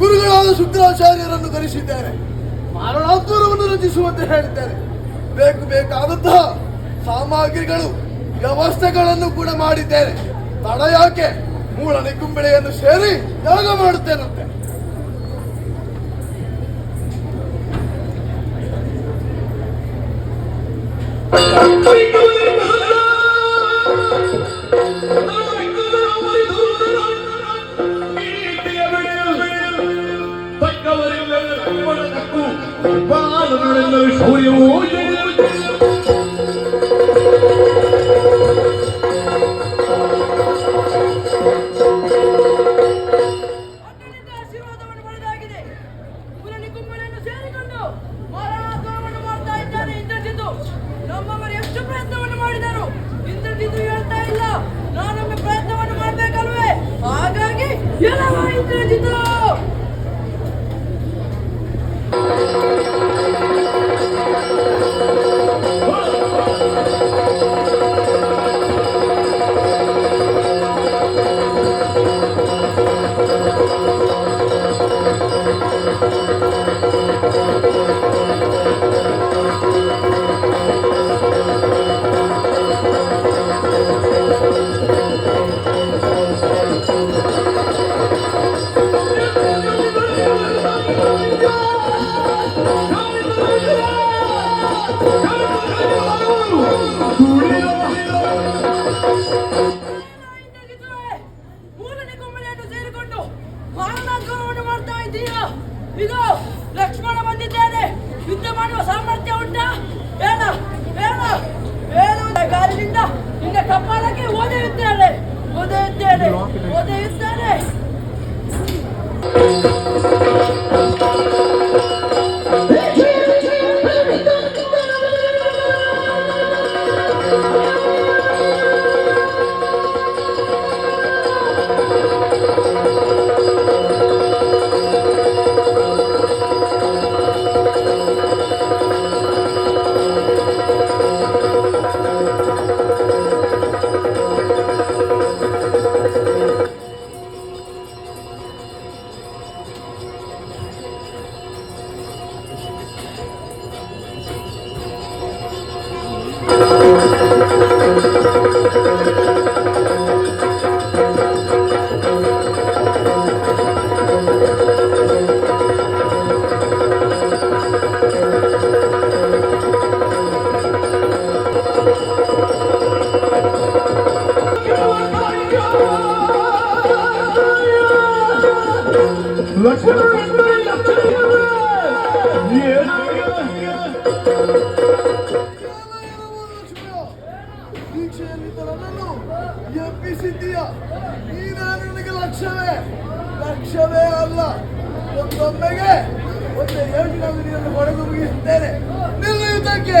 ಗುರುಗಳಾದ ಶುಕ್ರಾಚಾರ್ಯರನ್ನು ಧರಿಸಿದ್ದಾರೆ ಮಾರಣಾಂತರವನ್ನು ರಚಿಸುವಂತೆ ಹೇಳಿದ್ದಾರೆ. ಬೇಕು, ಬೇಕಾದಂತಹ ಸಾಮಗ್ರಿಗಳು, ವ್ಯವಸ್ಥೆಗಳನ್ನು ಕೂಡ ಮಾಡಿದ್ದೇನೆ ತಡ ಯಾಕೆ? ಮೂಲ ಕುಂಬಳೆಯನ್ನು ಸೇರಿ ಯಾಗ ಮಾಡುತ್ತೇನಂತೆ? ಶೌರ್ಯವೂ um candidato. ಮಾರಣಾಂತರವನ್ನು ಇದು ಲಕ್ಷ್ಮಣ ಬಂದಿದ್ದೇನೆ. ಯುದ್ಧ ಮಾಡುವ ಸಾಮರ್ಥ್ಯ ಉಂಟಾ? ಬೇಡ ಬೇಡ ಬೇಡ ಗಾಲಿನಿಂದ ನಿನ್ನ ಕಪಾಲಕ್ಕೆ ಓದೆಯುತ್ತೇನೆ ಓದೆಯುತ್ತೇನೆ ಓದೆಯುತ್ತೇನೆ. ಲಕ್ಷವೇ ಲಕ್ಷ್ಯವೇ ಅಲ್ಲ. ಒಂದೊಮ್ಮೆಗೆ ಒಂದೇ ಏಟಿನ ಗುರಿಯನ್ನು ಹೊಡೆದು ಮುಗಿಸುತ್ತೇನೆ ನಿಲ್ಲುವುದಕ್ಕೆ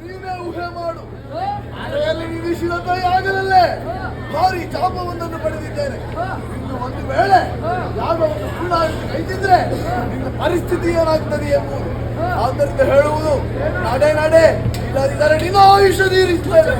ನೀನೇ ಊಹೆ ಮಾಡು ನಿಲ್ಲಿಸಿದಂತ ಯಾಗದಲ್ಲೇ ಭಾರಿ ಚಾಪವೊಂದನ್ನು ಪಡೆದಿದ್ದೇನೆ ಇನ್ನು ಒಂದು ವೇಳೆ ಯಾಗವನ್ನು ಪೂರ್ಣಾಗಿ ಕೈತಿದ್ರೆ ನಿನ್ನ ಪರಿಸ್ಥಿತಿ ಏನಾಗ್ತದೆ ಎಂಬುದು ಆದ್ದರಿಂದ ಹೇಳುವುದು ನಡೆ ನಡೆ ಇಲ್ಲದಿದ್ದರೆ ನಿನ್ನ ಆಯುಷ್ಯ ತೀರಿಸ್ತೇನೆ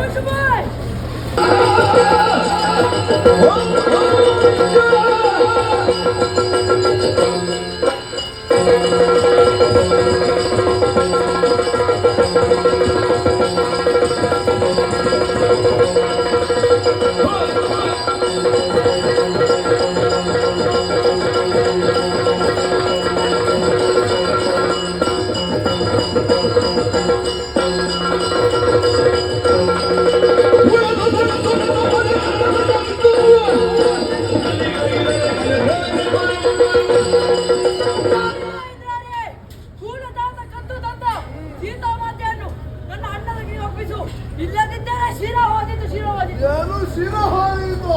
ಶಿರ ಹೋದಿದ್ದು ಶಿರ ಹೋದಿದ್ದು ಏನು ಶಿರ ಹೋಯಿತು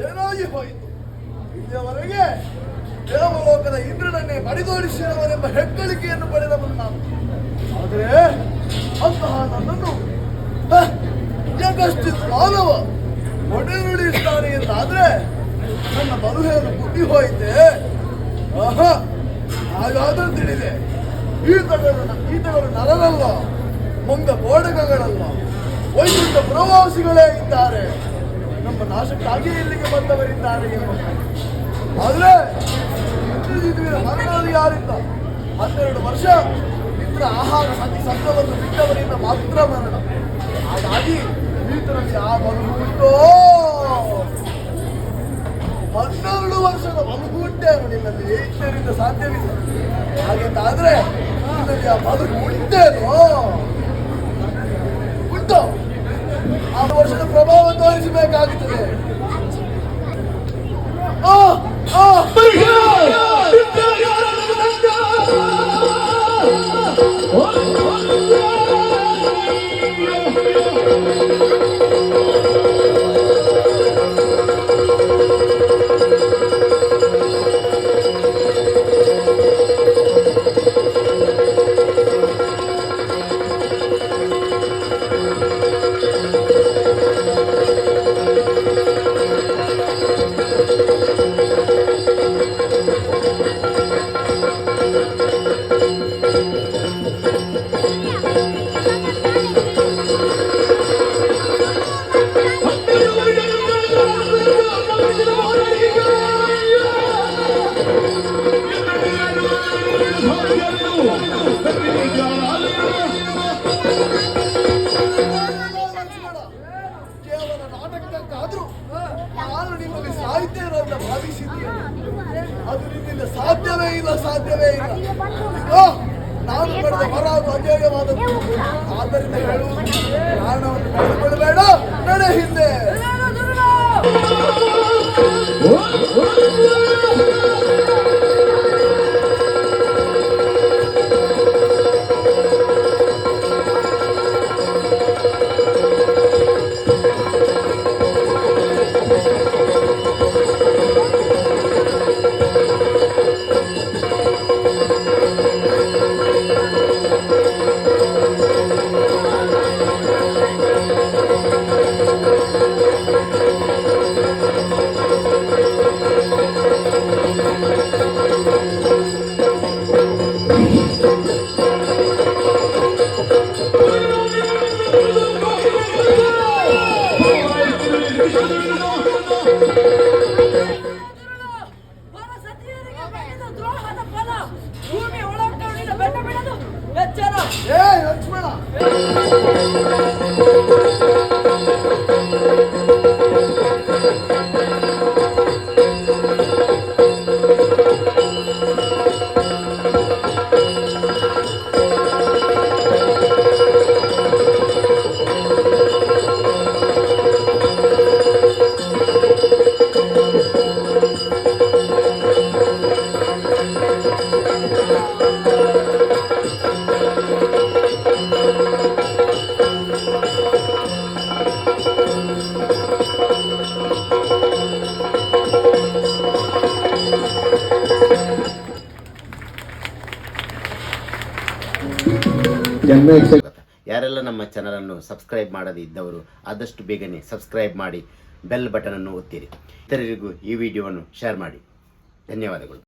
ಏನಾಗಿ ಹೋಯಿತು? ಇಲ್ಲಿಯವರೆಗೆ ದೇವಲೋಕದ ಇಂದ್ರನನ್ನೇ ಬಡಿದೋಡಿಸಿದವನೆಂಬ ಹೆಗ್ಗಳಿಕೆಯನ್ನು ಪಡೆದವನು ನಾನು ಆದರೆ ಅಂತಹ ನನ್ನನ್ನು ಜಗಸ್ತಿ ಮಾನವ ಒಡೆಯುಳಿಸ್ತಾನೆ ಎಂದಾದ್ರೆ ನನ್ನ ಬಲುಹೆಯನ್ನು ಬುದ್ಧಿ ಹೋಯಿತೆ. ಆಹಾ, ಹಾಗಾದ್ರೂ ತಿಳಿದೆ. ಈತಗಳು ಈತಗಳು ನರರಲ್ಲ ಮುಂದ ಬೋಡಕಗಳಲ್ಲ ವೈಕುಂಠ ಪ್ರವಾಸಿಗಳೇ ಇದ್ದಾರೆ. ನಮ್ಮ ನಾಶಕ್ಕಾಗಿ ಇಲ್ಲಿಗೆ ಬಂದವರಿದ್ದಾರೆ ಎಂಬ ಆದ್ರೆ ಇಂದ್ರಜಿತುವಿನ ಮರಣದಲ್ಲಿ ಯಾರಿಂದ ಹನ್ನೆರಡು ವರ್ಷ ಇಂದ್ರ ಆಹಾರ ಸತಿ ಸಂಘವನ್ನು ಬಿಟ್ಟವರಿಂದ ಮಾತ್ರ ಮರಣ. ಹಾಗಾಗಿ ಈತನಲ್ಲಿ ಆ ಉಂಟೋ ಹನ್ನೆರಡು ವರ್ಷದ ನಿಮ್ಮಲ್ಲಿ ನಿನ್ನಲ್ಲಿ ಏಷ್ಯರಿಂದ ಸಾಧ್ಯವಿಲ್ಲ. ಹಾಗೆಂತಾದ್ರೆ ನಿನ್ನಲ್ಲಿ ಆ ಬದುಕು ಉಂಟೇನು ಉಂಟು. ಆ ವರ್ಷದ ಪ್ರಭಾವ ತೋರಿಸಬೇಕಾಗುತ್ತದೆ. ಯಾರೆಲ್ಲ ನಮ್ಮ ಚಾನಲನ್ನು ಸಬ್ಸ್ಕ್ರೈಬ್ ಮಾಡದೇ ಇದ್ದವರು, ಆದಷ್ಟು ಬೇಗನೆ ಸಬ್ಸ್ಕ್ರೈಬ್ ಮಾಡಿ ಬೆಲ್ ಬಟನ್ ಅನ್ನು ಒತ್ತಿರಿ. ಇತರರಿಗೂ ಈ ವಿಡಿಯೋವನ್ನು ಶೇರ್ ಮಾಡಿ. ಧನ್ಯವಾದಗಳು.